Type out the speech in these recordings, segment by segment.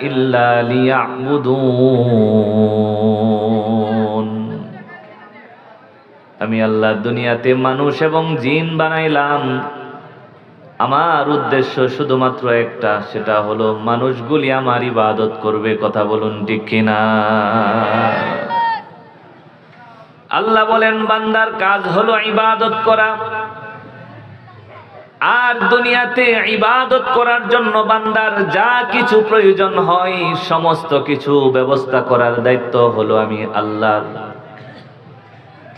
ইল্লা আমি আল্লাহ দুনিয়াতে মানুষ এবং জিন বানাইলাম। আমার উদ্দেশ্য শুধুমাত্র একটা, সেটা হলো মানুষগুলি আমার ইবাদত করবে, কথা বলুন ঠিক কিনা? আল্লাহ বলেন, বান্দার কাজ হলো ইবাদত করা। আর দুনিয়াতে ইবাদত করার জন্য বান্দার যা কিছু প্রয়োজন হয়, সমস্ত কিছু ব্যবস্থা করার দায়িত্ব হলো আমি আল্লাহর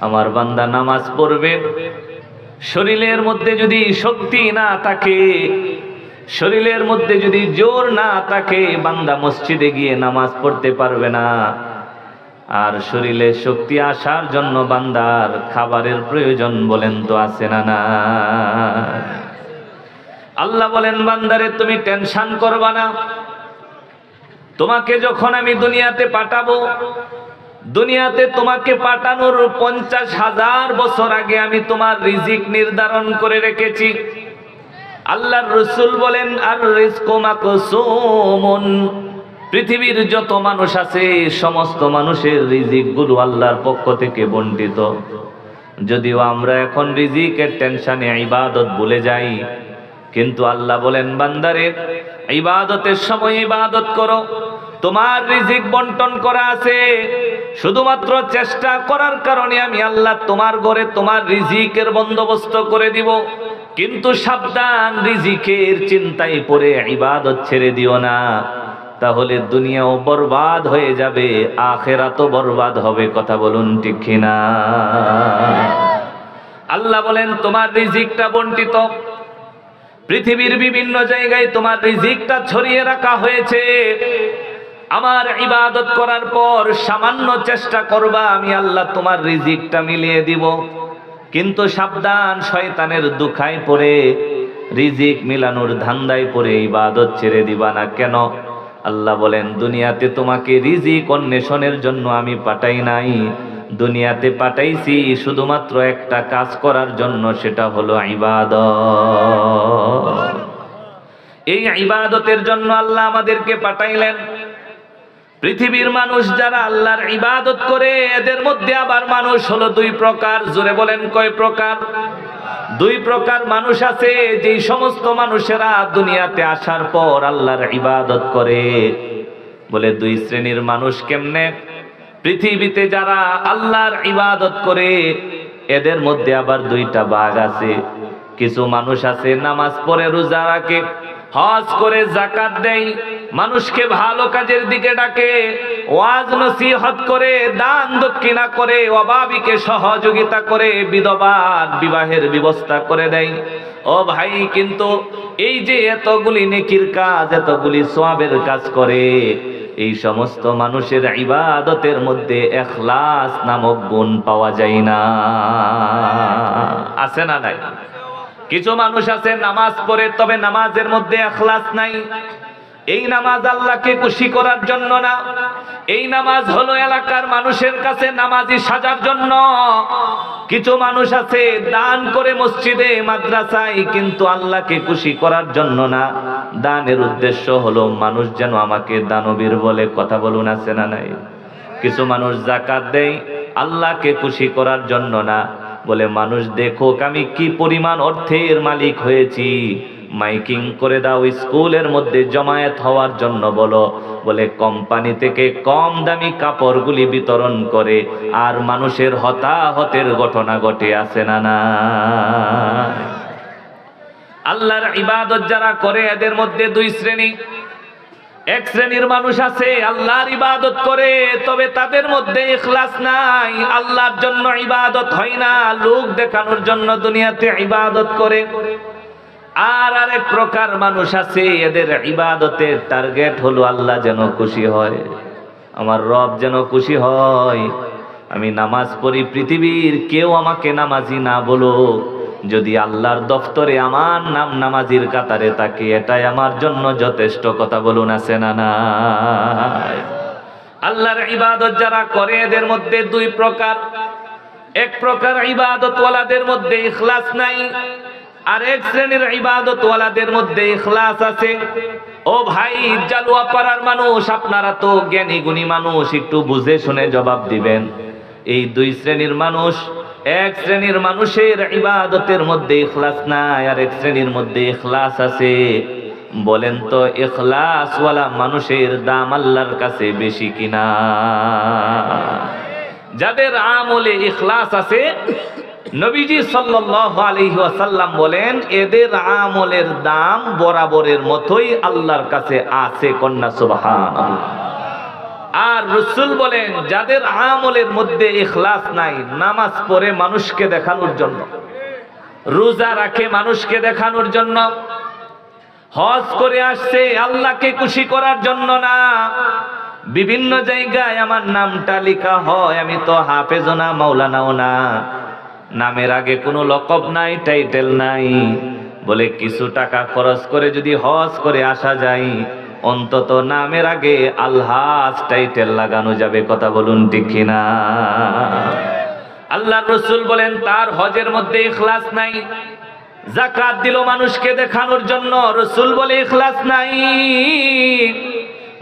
আমার বান্দা নামাজ পড়বে, শরীরের মধ্যে যদি শক্তি না থাকে, শরীরের মধ্যে যদি জোর না থাকে, বান্দা মসজিদে গিয়ে নামাজ পড়তে পারবে না। আর শরীরে শক্তি আসার জন্য বান্দার খাবারের প্রয়োজন বলেন তো আছে না না আল্লাহ বলেন, বান্দারে, তুমি টেনশন করবা না। তোমাকে যখন আমি দুনিয়াতে পাঠাবো, দুনিয়াতে তোমাকে পাঠানোর পঞ্চাশ হাজার বছর আগে আমি তোমার রিজিক নির্ধারণ করে রেখেছি। আল্লাহর রসুল বলেন, আর পৃথিবীর যত মানুষ আছে, সমস্ত মানুষের রিজিকগুলো আল্লাহর পক্ষ থেকে বন্টিত যদিও আমরা এখন রিজিকের টেনশনে ইবাদত ভুলে যাই কিন্তু আল্লাহ বলেন, বান্দারে, ইবাদতের সময় ইবাদত করো। তোমার রিজিক বন্টন করা আছে। শুধুমাত্র চেষ্টা করার কারণে আমি আল্লাহ তোমার ঘরে তোমার রিজিকের বন্দোবস্ত করে দিব। কিন্তু সাবধান, রিজিকের চিন্তায় পড়ে ইবাদত ছেড়ে দিও না। তাহলে দুনিয়াও বরবাদ হয়ে যাবে, আখেরাতও বরবাদ হবে, কথা বলুন ঠিক কিনা? আল্লাহ বলেন, তোমার রিজিকটা বন্টিত। পৃথিবীর বিভিন্ন জায়গায় তোমার রিজিকটা ছড়িয়ে রাখা হয়েছে। আমার ইবাদত করার পর সামান্য চেষ্টা করবা, আমি আল্লাহ তোমার রিজিকটা মিলিয়ে দিব। কিন্তু সাবধান, শয়তানের দুখায় পড়ে, রিজিক মিলানোর ধান্দায় পড়ে ইবাদত ছেড়ে দিবা না কেন? আল্লাহ বলেন, দুনিয়াতে তোমাকে রিজিক অন্বেষণের জন্য আমি পাঠাই নাই। দুনিয়াতে পাঠাইছি, শুধুমাত্র একটা কাজ করার জন্য, সেটা হলো ইবাদত। এই ইবাদতের জন্য আল্লাহ আমাদেরকে পাঠাইলেন। পৃথিবীর মানুষ যারা আল্লাহর ইবাদত করে, এদের মধ্যে আবার মানুষ হলো দুই প্রকার। জোরে বলেন, কয় প্রকার? দুই প্রকার মানুষ আছে, যেই সমস্ত মানুষেরা দুনিয়াতে আসার পর আল্লাহর ইবাদত করে। বলে দুই শ্রেণির মানুষ কেমনে? পৃথিবীতে যারা আল্লাহর ইবাদত করে, এদের মধ্যে আবার দুইটা বাঘ আছে। কিছু মানুষ আছে, নামাজ পড়ে, রোজা রাখে, হজ করে জাকাত দেয়, মানুষকে ভালো কাজের দিকে ডাকে, ওয়াজ নসিহত করে, দান দক্ষিণা করে অভাবীকে সহযোগিতা করে, বিধবার বিবাহের ব্যবস্থা করে দেয়। ও ভাই, কিন্তু এই যে এতগুলি নেকির কাজ, এতগুলি সোয়াবের কাজ করে এই সমস্ত মানুষের ইবাদতের মধ্যে এখলাস নামক গুণ পাওয়া যায় না। আছে না নাই? কিছু মানুষ আছে, নামাজ পড়ে, তবে নামাজের মধ্যে এখলাস নাই। এই নামাজ আল্লাহকে খুশি করার জন্য না। এই নামাজ হলো এলাকার মানুষের কাছে নামাজি সাজার জন্য। কিছু মানুষ আছে, দান করে মসজিদে, মাদ্রাসায়, কিন্তু আল্লাহকে খুশি করার জন্য না। দানের উদ্দেশ্য হলো মানুষ যেন আমাকে দানবীর বলে কথা বলুন, আছে না নাই? কিছু মানুষ জাকাত দেয়, আল্লাহকে খুশি করার জন্য না। বলে, মানুষ দেখুক আমি কি পরিমাণ অর্থের মালিক হয়েছি। মাইকিং করে দাও, স্কুলের মধ্যে জমায়েত হওয়ার জন্য বলো। বলে কোম্পানি থেকে কম দামি কাপড়গুলি বিতরণ করে, আর মানুষের হতাহতের ঘটনা ঘটে আছে না না? আল্লাহর ইবাদত যারা করে, এদের মধ্যে দুই শ্রেণি। এক শ্রেণির মানুষ আছে, আল্লাহর ইবাদত করে, তবে তাদের মধ্যে ইখলাস নাই। আল্লাহর জন্য ইবাদত হয় না, লোক দেখানোর জন্য দুনিয়াতে ইবাদত করে। আর আরেক প্রকার মানুষ আছে, এদের ইবাদতের টার্গেট হলো আল্লাহ যেন খুশি হয়, আমার রব যেন খুশি হয়। আমি নামাজ পড়ি পৃথিবীর, কেউ আমাকে নামাজি না বলো যদি আল্লাহর দফতরে আমার নাম নামাজির কাতারে থাকে, এটাই আমার জন্য যথেষ্ট কথা বলুন, আছে না না আল্লাহর ইবাদত যারা করে, এদের মধ্যে দুই প্রকার। এক প্রকার ইবাদত ওয়ালাদের মধ্যে ইখলাস নাই আর এক শ্রেণির ইবাদতওয়ালাদের মধ্যে ইখলাস আছে। ও ভাই, জালুয়া পাড়ার মানুষ, আপনারা তো জ্ঞানী গুণী মানুষ, একটু বুঝে শুনে জবাব দিবেন। এই দুই শ্রেণির মানুষ, এক শ্রেণির মানুষের ইবাদতের মধ্যে ইখলাস নাই আর এক শ্রেণির মধ্যে ইখলাস আছে। বলেন তো, ইখলাসওয়ালা মানুষের দাম আল্লাহর কাছে বেশি কিনা? যাদের আমলে ইখলাস আছে নবীজি আলাইহি বলেন, এদের আমলের দাম বরাবরের মতোই আল্লাহর কাছে আছে, কন্যা সুবহানাল্লাহ। আর রসুল বলেন, যাদের আমলের মধ্যে ইখলাস নাই, নামাজ পড়ে মানুষকে দেখানোর জন্য, রোজা রাখে মানুষকে দেখানোর জন্য, হজ করে আসছে আল্লাহকে খুশি করার জন্য না। বিভিন্ন জায়গায় আমার নামটা লেখা হয়, আমি তো হাফেজও না, মাওলানাও না। নামের আগে কোনো লকব নাই, টাইটেল নাই। বলে কিছু টাকা খরচ করে যদি হজ করে আসা যায়, অন্তত নামের আগে আল্লাহ টাইটেল লাগানো যাবে, কথা বলুন ঠিক আল্লাহ রসুল বলেন, তার হজের মধ্যে ইখলাস নাই। জাকাত দিল মানুষকে দেখানোর জন্য, রসুল বলে ইখলাস নাই।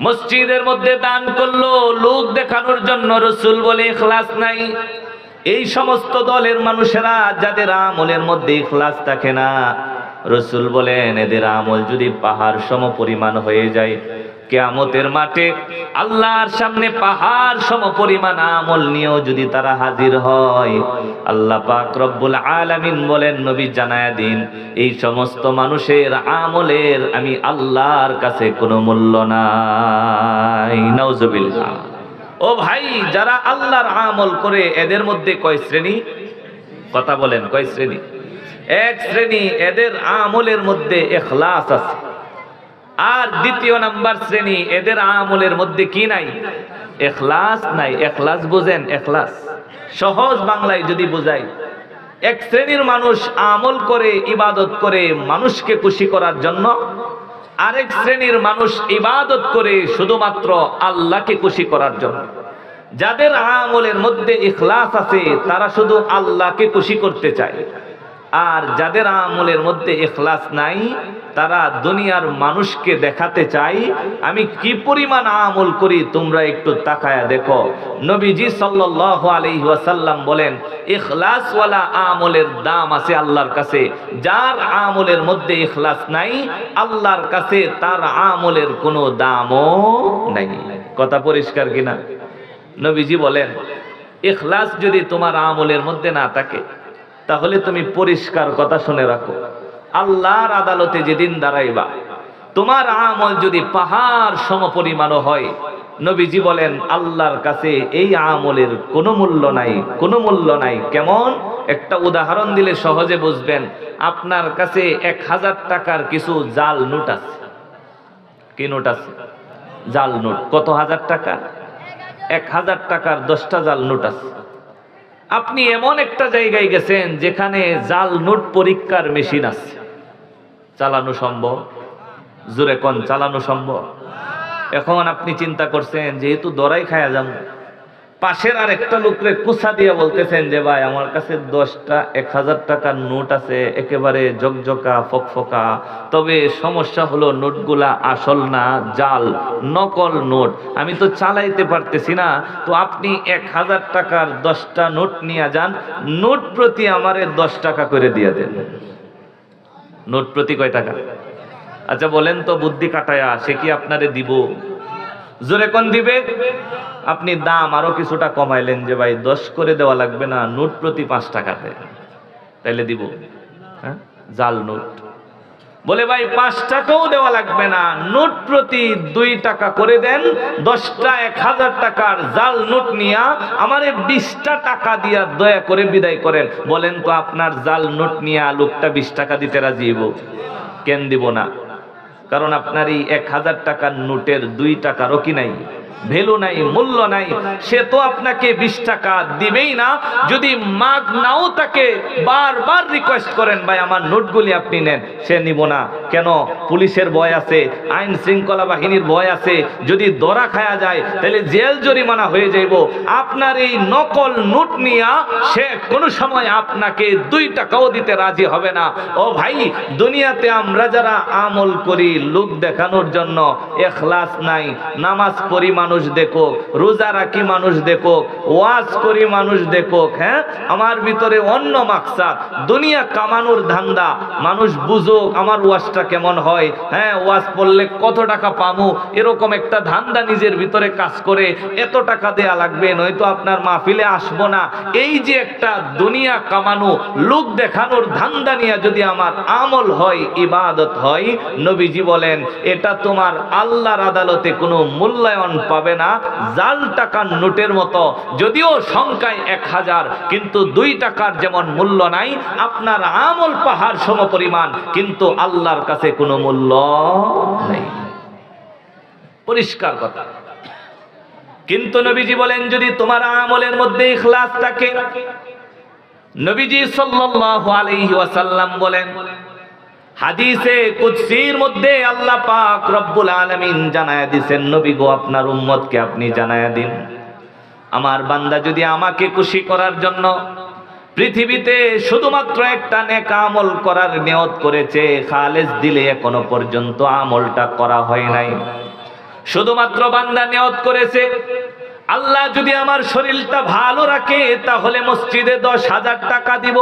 মসজিদের মধ্যে দান করল, লোক দেখানোর জন্য, রসুল বলে ইখলাস নাই। এই সমস্ত দলের মানুষেরা যাদের আমলের মধ্যে ইখলাস থাকে না, রসুল বলেন, এদের আমল যদি পাহাড় সম পরিমাণ হয়ে যায়, কেয়ামতের মাঠে আল্লাহর সামনে পাহাড় সম পরিমাণ আমল নিয়েও যদি তারা হাজির হয়, আল্লাহ পাক রব্বুল আলামিন বলেন, নবী জানায়া দিন, এই সমস্ত মানুষের আমলের আমি আল্লাহর কাছে কোনো মূল্য নাই। নাউজুবিল্লাহ। ও ভাই, যারা আল্লাহর আমল করে, এদের মধ্যে কয় শ্রেণি? কথা বলেন, কয় শ্রেণি? এক শ্রেণি, এদের আমলের মধ্যে এখলাস আছে। আর দ্বিতীয় নাম্বার শ্রেণি, এদের আমলের মধ্যে কি নাই? এখলাস নাই। এখলাস বুঝেন, এখলাস। সহজ বাংলায় যদি বুঝাই, এক শ্রেণির মানুষ আমল করে, ইবাদত করে, মানুষকে খুশি করার জন্য আরেক শ্রেণির মানুষ ইবাদত করে শুধুমাত্র আল্লাহকে খুশি করার জন্য। যাদের আমলের মধ্যে ইখলাস আছে, তারা শুধু আল্লাহকে খুশি করতে চায়। আর যাদের আমলের মধ্যে ইখলাস নাই, তারা দুনিয়ার মানুষকে দেখাতে চাই, আমি কি পরিমাণ আমল করি তোমরা একটু তাকায়া দেখো। নবীজি সাল্লাল্লাহু আলাইহি ওয়াসাল্লাম বলেন ইখলাসওয়ালা আমলের দাম আছে আল্লাহর কাছে। যার আমলের মধ্যে ইখলাস নাই, আল্লাহর কাছে তার আমলের কোনো দামও নাই। কথা পরিষ্কার কিনা? নবীজি বলেন, ইখলাস যদি তোমার আমলের মধ্যে না থাকে তাহলে তুমি পরিষ্কার কথা শুনে রাখো। আল্লাহর আদালতে যেদিন দাঁড়াইবা, তোমার আমল যদি পাহাড় সমপরিমাণও হয়, নবীজি বলেন, আল্লাহর কাছে এই আমলের কোনো মূল্য নাই, কোনো মূল্য নাই। কেমন? একটা উদাহরণ দিলে সহজে বুঝবেন, আপনার কাছে এক হাজার টাকার কিছু জাল নোট আছে। কি নোট আছে? জাল নোট। কত হাজার টাকা এক হাজার টাকার দশটা জাল নোট আছে। আপনি এমন একটা জায়গায় গেছেন যেখানে জাল নোট পরীক্ষার মেশিন আছে। চালানো সম্ভব? জোরে কন, চালানো সম্ভব? এখন আপনি চিন্তা করছেন, যেহেতু দরাই খায়া যান পাশের আর একটা লোকরে কুসা দিয়ে বলতেছেন যে, ভাই, আমার কাছে দশটা, এক হাজার টাকার নোট আছে, একেবারে জকজকা ফকফকা। তবে সমস্যা হলো নোটগুলা আসল না জাল, নকল নোট। আমি তো চালাইতে পারতেছি না। তো আপনি এক হাজার টাকার দশটা নোট নিয়ে যান। নোট প্রতি আমারে দশ টাকা করে দিয়ে দেন। নোট প্রতি কয় টাকা? আচ্ছা বলেন তো বুদ্ধি কাটায়া, সে কি আপনারে দিব? জোরে কোন দিবে? আপনি দাম আরও কিছুটা কমাইলেন যে ভাই, দশ করে দেওয়া লাগবে না, নোট প্রতি পাঁচ টাকাতে তাইলে দিব। হ্যাঁ? জাল নোট। বলে ভাই, পাঁচ টাকাও দেওয়া লাগবে না, নোট প্রতি দুই টাকা করে দেন, দশটা এক হাজার টাকার জাল নোট নিয়া আমারে বিশটা টাকা দিয়া দয়া করে বিদায় করেন। বলেন তো আপনার জাল নোট নিয়ে লোকটা বিশ টাকা দিতে রাজি কেন দিব না? কারণ আপনার এই এক হাজার টাকার নোটের দুই টাকারও কি নাই? ভ্যালু নাই, মূল্য নাই, সে তো আপনাকে বিশ টাকা দিবেই না। যদি মাগ নাও তাকে বারবার রিকোয়েস্ট করেন, ভাই, আমার নোটগুলি আপনি নেন। সে নিব না। কেন? পুলিশের ভয় আছে, আইন শৃঙ্খলা বাহিনীর ভয় আছে। যদি দরা খায়া যায়, তাহলে জেল জরিমানা হয়ে যাইব। আপনার এই নকল নোট নিয়া সে কোনো সময় আপনাকে দুই টাকাও দিতে রাজি হবে না। ও ভাই, দুনিয়াতে আমরা যারা আমল করি, লোক দেখানোর জন্য এখলাস নাই, নামাজ পড়ি মানুষ দেখো, রোজা রাখি মানুষ দেখো, ওয়াজ করি মানুষ দেখো হ্যাঁ? আমার ভিতরে অন্য মাকসাদ, দুনিয়া কামানোর ধান্দা, মানুষ বুঝুক আমার ওয়াজটা কেমন হয় হ্যাঁ? ওয়াজ পড়লে কত টাকা পামু? এরকম একটা ধান্দা নিজের ভিতরে কাজ করে, এত টাকা দেয়া লাগবে, নয়তো আপনার মাহফিলে আসব না। এই যে একটা দুনিয়া কামানো, লোক দেখানোর ধান্দা নিয়ে যদি আমার আমল হয়, ইবাদত হয়, নবীজি বলেন, এটা তোমার আল্লাহর আদালতে কোনো মূল্যায়ন পাবে না। জাল টাকার নোটের মতো। যদিও সংখ্যায় এক হাজার, কিন্তু দুই টাকার যেমন মূল্য নাই, আপনার আমল পাহাড় সম পরিমাণ, কিন্তু আল্লাহর কাছে কোনো মূল্য নেই। পরিষ্কার কথা। কিন্তু নবীজি বলেন, যদি তোমার আমলের মধ্যে ইখলাস থাকে, নবীজি সাল্লাল্লাহু আলাইহি ওয়াসাল্লাম বলেন হাদিসে কুদসির মধ্যে আল্লাহ পাক রব্বুল আলামিন জানায়া দিবেন নবী গো, আপনার উম্মতকে আপনি জানায়া দিন। আমার বান্দা যদি আমাকে খুশি করার জন্য পৃথিবীতে শুধুমাত্র একটা নেক আমল করার নিয়ত করেছে, খালেজ দিলে এখনও পর্যন্ত আমলটা করা হয় নাই। শুধুমাত্র বান্দা নিয়ত করেছে, আল্লাহ যদি আমার শরীরটা ভালো রাখে, তাহলে মসজিদে দশ হাজার টাকা দিব।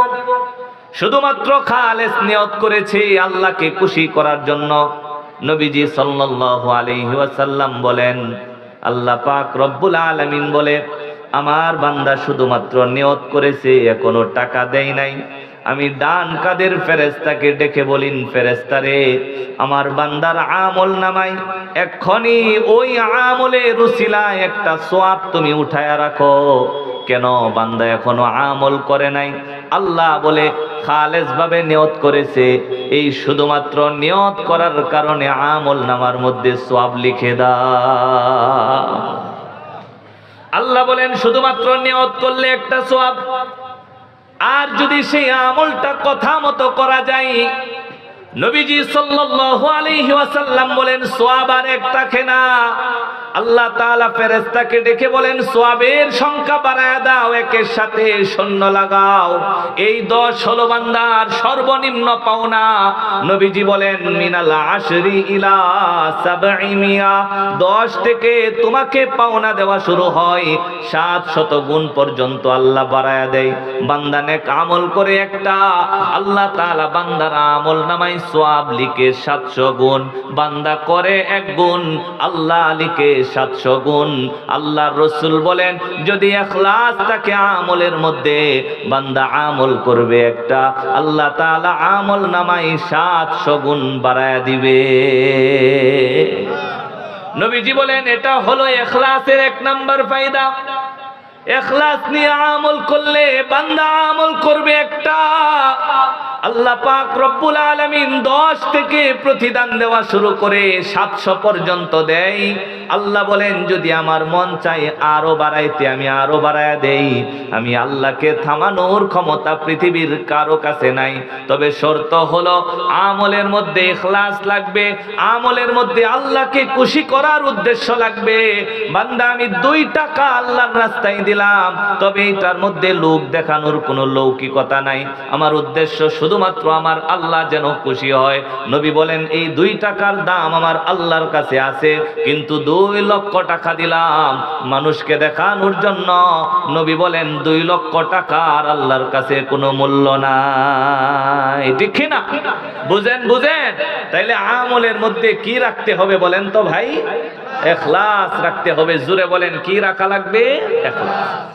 শুধুমাত্র খালেস নিয়ত করেছে আল্লাহকে খুশি করার জন্য। নবীজি সাল্লাল্লাহু আলাইহি ওয়াসাল্লাম বলেন, আল্লাহ পাক রব্বুল আলামিন বলে, আমার বান্দা শুধুমাত্র নিয়ত করেছে, এখনও টাকা দেয় নাই। আমি ডান কাদের ফেরেস্তাকে ডেকে বলিন ফেরেস্তারে আমার বান্দার আমল নামাই, এক্ষণি ওই আমলে রুসিলায় একটা সোয়াব তুমি উঠায়া রাখো। কেন বান্দা এখনও আমল করে নাই? আল্লাহ বলে খালেজ ভাবে নিয়ত করেছে। এই শুধুমাত্র নিয়ত করার কারণে আমল নামার মধ্যে সোয়াব লিখে দা আল্লাহ বলেন, শুধুমাত্র নিয়ত করলে একটা সোয়াব। আর যদি সেই আমলটা কথা মতো করা যায়, নবীজি সাল্লাল্লাহু আলাইহি ওয়াসাল্লাম বলেন, সোয়াব আর একটা খেনা। আল্লাহ তাআলা ফেরেশতাকে ডেকে বলেন, সোয়াবের সংখ্যা বাড়ায় দাও, একের সাথে সৈন্য লাগাও। এই দশ হলো বান্দার সর্বনিম্ন পাওনা। নবীজি বলেন, মিনাল আশরি ইলা সাবঈ মিয়া। দশ থেকে তোমাকে পাওনা দেওয়া শুরু হয়, সাত শত গুণ পর্যন্ত আল্লাহ বাড়ায় দেয়। বান্দা নেক আমল করে একটা, আল্লাহ তাআলা বান্দার আমল নামাই সোয়াব লিখে সাতশো গুণ। বান্দা করে এক গুণ, আল্লাহ লিখে সাতশো গুণ। আল্লাহ রসুল বলেন, যদি এখলাস থাকে আমলের মধ্যে, বান্দা আমল করবে একটা, আল্লাহ তাআলা আমল নামাই সাতশো গুণ বাড়ায় দিবে। নবীজি বলেন, এটা হলো এখলাসের এক ফায়দা। এখলাস নিয়ে আমল করলে বান্দা আমল করবে একটা। আল্লাহ পাক রব্বুল আলামিন দশ থেকে প্রতিদান দেওয়া শুরু করে সাতশো পর্যন্ত দেয়। আল্লাহ বলেন, যদি আমার মন চাই আরও বাড়াইতে, আমি আরও বাড়ায় দেই। আমি আল্লাহকে থামানোর ক্ষমতা পৃথিবীর কারও কাছে নাই। তবে শর্ত হলো, আমলের মধ্যে ইখলাস লাগবে, আমলের মধ্যে আল্লাহকে খুশি করার উদ্দেশ্য লাগবে। বান্দা, আমি দুই টাকা আল্লাহর রাস্তায় দিলাম, তবে এটার মধ্যে লোক দেখানোর কোনো লৌকিকতা নাই। আমার উদ্দেশ্য শুধুমাত্র আমার আল্লাহ যেন খুশি হয়। নবী বলেন, এই দুই টাকার দাম আমার আল্লাহর কাছে আছে, কিন্তু দুই লক্ষ টাকা দিলাম। মানুষকে দেখানোর জন্য নবী বলেন, দুই লক্ষ টাকার আল্লাহর কাছে কোনো মূল্য নাই। ঠিক না? বুঝেন বুঝেন? তাইলে আমলের মধ্যে কি রাখতে হবে বলেন তো ভাই? এখলাস রাখতে হবে। জুড়ে বলেন, কি রাখা লাগবে? এখলাস।